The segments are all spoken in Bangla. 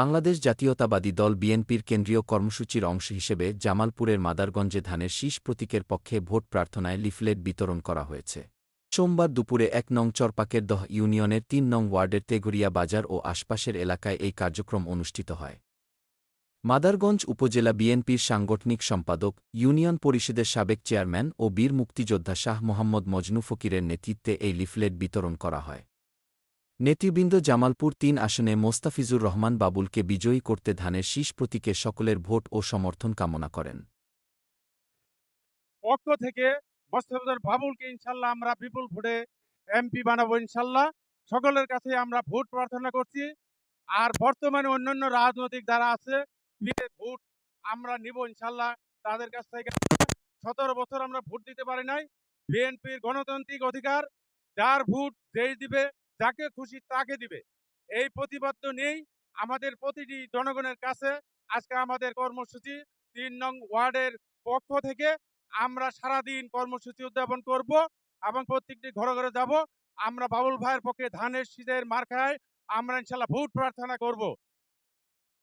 বাংলাদেশ জাতীয়তাবাদী দল বিএনপির কেন্দ্রীয় কর্মসূচির অংশ হিসেবে জামালপুরের মাদারগঞ্জে ধানের শীষ প্রতীকের পক্ষে ভোট প্রার্থনায় লিফলেট বিতরণ করা হয়েছে। সোমবার দুপুরে এক নং চরপাকের দহ ইউনিয়নের তিন নং ওয়ার্ডের তেঘরিয়া বাজার ও আশপাশের এলাকায় এই কার্যক্রম অনুষ্ঠিত হয়। মাদারগঞ্জ উপজেলা বিএনপির সাংগঠনিক সম্পাদক, ইউনিয়ন পরিষদের সাবেক চেয়ারম্যান ও বীর মুক্তিযোদ্ধা শাহ মোহাম্মদ মজনু ফকিরের নেতৃত্বে এই লিফলেট বিতরণ করা হয়। নেতৃবৃন্দ জামালপুর তিন আসনে মোস্তাফিজুর রহমান বাবুলকে বিজয়ী করতে ধানের শীষ প্রতীকে সকলের ভোট ও সমর্থন কামনা করেন। পক্ষ থেকে মোস্তাফিজুর বাবুলকে ইনশাল্লাহ আমরা বিপুল ভোটে এমপি বানাবো ইনশাল্লাহ। সকলের কাছে আমরা ভোট প্রার্থনা করছি। আর বর্তমানে অন্যান্য রাজনৈতিক যারা আছে ভোট আমরা নিব ইনশাল্লাহ। তাদের কাছ থেকে সতেরো বছর আমরা ভোট দিতে পারি নাই। বিএনপির গণতান্ত্রিক অধিকার, যার ভোট যেই দিবে যাকে খুশি তাকে দিবে। এই প্রতিবাদ্য নেই। আমাদের প্রতিটি জনগণের কাছে আজকে আমাদের কর্মসূচি তিন নং ওয়ার্ডের পক্ষ থেকে আমরা সারাদিন কর্মসূচি উদযাপন করব এবং প্রত্যেকটি ঘরে ঘরে যাব। আমরা বাবুল ভাইয়ের পক্ষে ধানের শীতের মার্কায় আমরা ইনশাল্লাহ ভোট প্রার্থনা করব।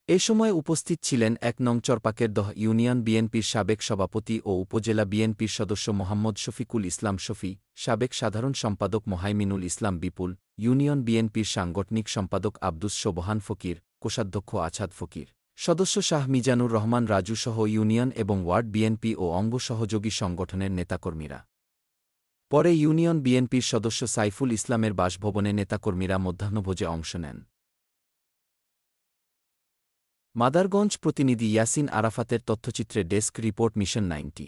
এ সময় উপস্থিত ছিলেন এক নং চরপাকের দহ ইউনিয়ন বিএনপির সাবেক সভাপতি ও উপজেলা বিএনপির সদস্য মোহাম্মদ শফিকুল ইসলাম শফি, সাবেক সাধারণ সম্পাদক মোহাইমিনুল ইসলাম বিপুল ইউনিয়ন বিএনপির সাংগঠনিক সম্পাদক আব্দুস সোবহান ফকির, কোষাধ্যক্ষ আছাদ ফকির, সদস্য শাহ মিজানুর রহমান রাজু সহ ইউনিয়ন এবং ওয়ার্ড বিএনপি ও অঙ্গ সহযোগী সংগঠনের নেতাকর্মীরা। পরে ইউনিয়ন বিএনপির সদস্য সাইফুল ইসলামের বাসভবনে নেতাকর্মীরা মধ্যাহ্নভোজে অংশ নেন। মাদারগঞ্জ প্রতিনিধি ইয়াসিন আরাফাতের তথ্যচিত্রে desk report mission ninety.